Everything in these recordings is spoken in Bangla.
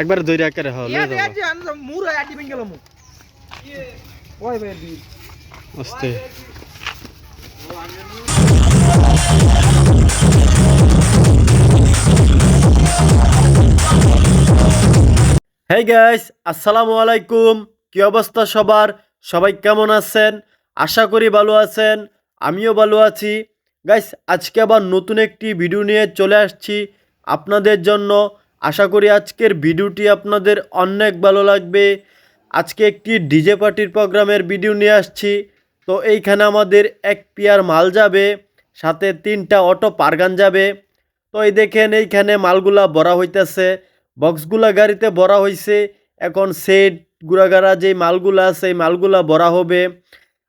একবার দৈরে আকারে হলে ইয়া মুর আটি বেন গেল মু ওই বে দি আস্তে হেই গাইস আসসালামু আলাইকুম। কি অবস্থা সবার? সবাই কেমন আছেন? আশা করি ভালো আছেন আমিও ভালো আছি। গাইস আজকে আবার নতুন একটি ভিডিও নিয়ে চলে আসছি আপনাদের জন্য। আশা করি আজকের ভিডিওটি আপনাদের অনেক ভালো লাগবে। আজকে একটি ডিজে পার্টির প্রোগ্রামের ভিডিও নিয়ে আসছি। তো এইখানে আমাদের এক পেয়ার মাল যাবে, সাথে তিনটা অটো পারগান যাবে। তো এই দেখেন এইখানে মালগুলা ভরা হইতেছে। বক্সগুলা গাড়িতে ভরা হইছে। এখন সেট গুড়াগাড়া যে মালগুলা এই মালগুলা ভরা হবে।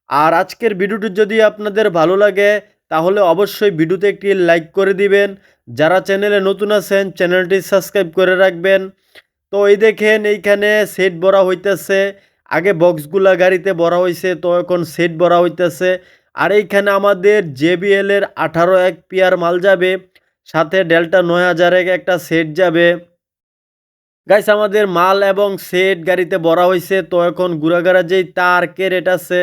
আর আজকের ভিডিওটি যদি আপনাদের ভালো লাগে তাহলে অবশ্যই ভিডিওতে একটি লাইক করে দিবেন। যারা চ্যানেলে নতুন আছেন, চ্যানেলটি সাবস্ক্রাইব করে রাখবেন। তো এই দেখেন, এইখানে সেট ভরা হইতেছে। আগে বক্সগুলা গাড়িতে ভরা হইছে, তো এখন সেট ভরা হইতেছে। আর এইখানে আমাদের জেবিএল এর আঠারো এক পিয়ার মাল যাবে, সাথে ডেল্টা নয় হাজার এক একটা সেট যাবে। গাইস আমাদের মাল এবং সেট গাড়িতে ভরা হয়েছে তো এখন গুড়াগাড়া যেই তার কেরেট আছে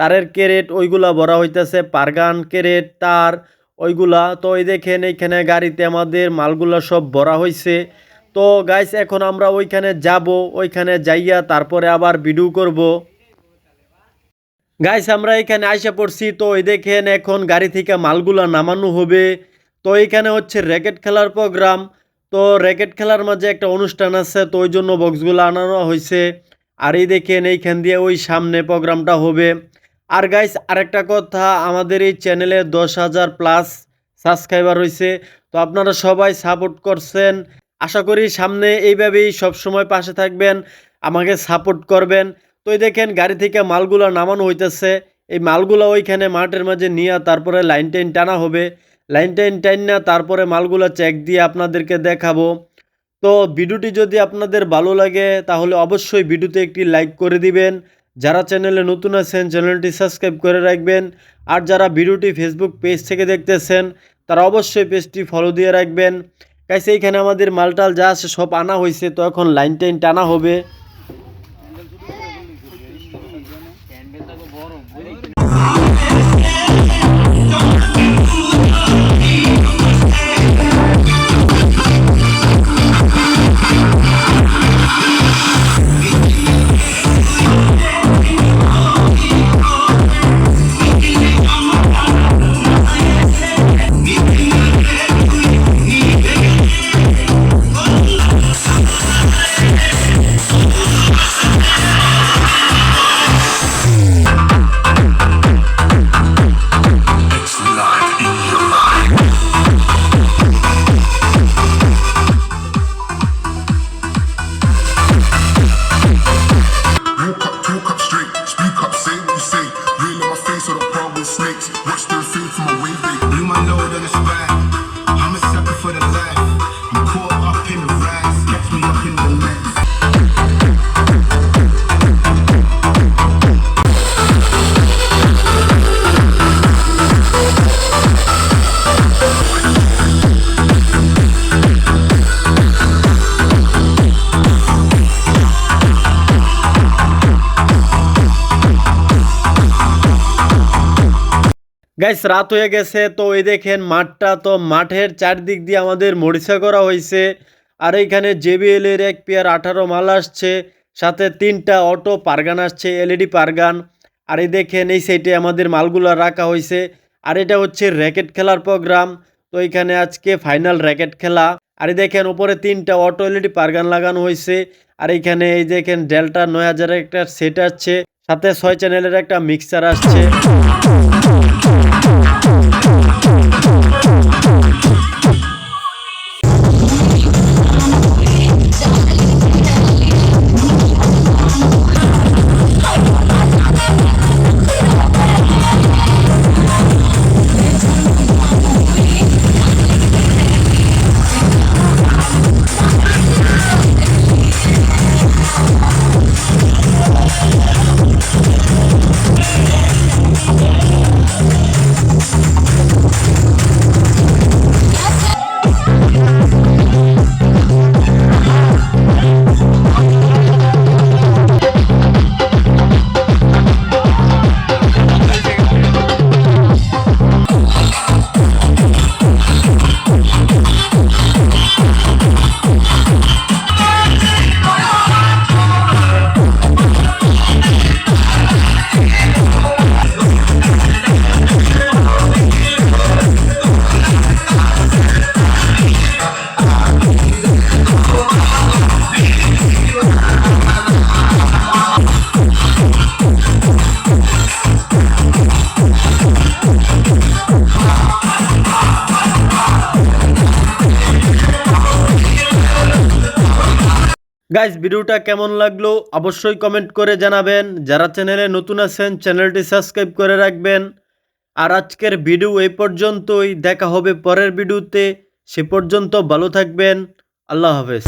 তারের কেরেট, ওইগুলা ভরা হইতেছে, পারগান কেরেট, তার, ওইগুলা। তো এই দেখেন, এইখানে গাড়িতে আমাদের মালগুলা সব ভরা হয়েছে তো গাইস, এখন আমরা ওইখানে যাব, ওইখানে যাইয়া তারপরে আবার ভিডিও করব। গাইস, আমরা এখানে আইসা পড়ছি। তো এই দেখেন, এখন গাড়ি থেকে মালগুলা নামানো হবে। তো এইখানে হচ্ছে র্যাকেট খেলার প্রোগ্রাম। তো র্যাকেট খেলার মাঝে একটা অনুষ্ঠান আছে, তো ওই জন্য বক্সগুলো আনানো হয়েছে আর এই দেখেন, এইখান দিয়ে ওই সামনে প্রোগ্রামটা হবে। আর গাইস আরেকটা কথা, আমাদের এই চ্যানেলে দশ হাজার প্লাস সাবস্ক্রাইবার হয়েছে তো আপনারা সবাই সাপোর্ট করছেন। আশা করি সামনে এইভাবেই সবসময় পাশে থাকবেন, আমাকে সাপোর্ট করবেন। তো এই দেখেন, গাড়ি থেকে মালগুলো নামানো হইতেছে। এই মালগুলো ওইখানে মাঠের মাঝে নিয়ে তারপরে লাইন টাইন টানা হবে। লাইন টাইন টাইন না, তারপরে মালগুলো চেক দিয়ে আপনাদেরকে দেখাবো। তো ভিডিওটি যদি আপনাদের ভালো লাগে, তাহলে অবশ্যই ভিডিওতে একটি লাইক করে দিবেন। যারা চ্যানেলে নতুন আছেন, চ্যানেলটি সাবস্ক্রাইব করে রাখবেন। আর যারা ভিডিওটি ফেসবুক পেজ থেকে দেখতেছেন, তারা অবশ্যই পেজটি ফলো দিয়ে রাখবেন। কাছে এইখানে আমাদের মালটাল যা আছে সব আনা হয়েছে তো এখন লাইন টাইন টানা হবে। গাইস রাত হয়ে গেছে, তো এই দেখেন মাঠটা, তো মাঠের চারদিক দিয়ে আমাদের মরিচা করা হয়েছে। আর এইখানে জেবিএল এর এক পেয়ার আঠারো মাল আসছে, সাথে তিনটা অটো পারগান আসছে এলইডি পারগান। আর এই দেখেন, এই সাইডে আমাদের মালগুলো রাখা হয়েছে। আর এটা হচ্ছে র্যাকেট খেলার প্রোগ্রাম তো এইখানে আজকে ফাইনাল র্যাকেট খেলা। আর এই দেখেন, উপরে তিনটা অটো এলইডি পারগান লাগানো হয়েছে। আর এইখানে এই দেখেন ডেল্টা নয় হাজারের একটা সেট আসছে, সাথে ছয় চ্যানেলের একটা মিক্সার আসছে। গাইস ভিডিওটা কেমন লাগল অবশ্যই কমেন্ট করে জানাবেন। যারা চ্যানেলে নতুন আছেন চ্যানেলটি সাবস্ক্রাইব করে রাখবেন। আর আজকের ভিডিও এই পর্যন্তই। দেখা হবে পরের ভিডিওতে সে পর্যন্ত ভালো থাকবেন। আল্লাহ হাফেজ।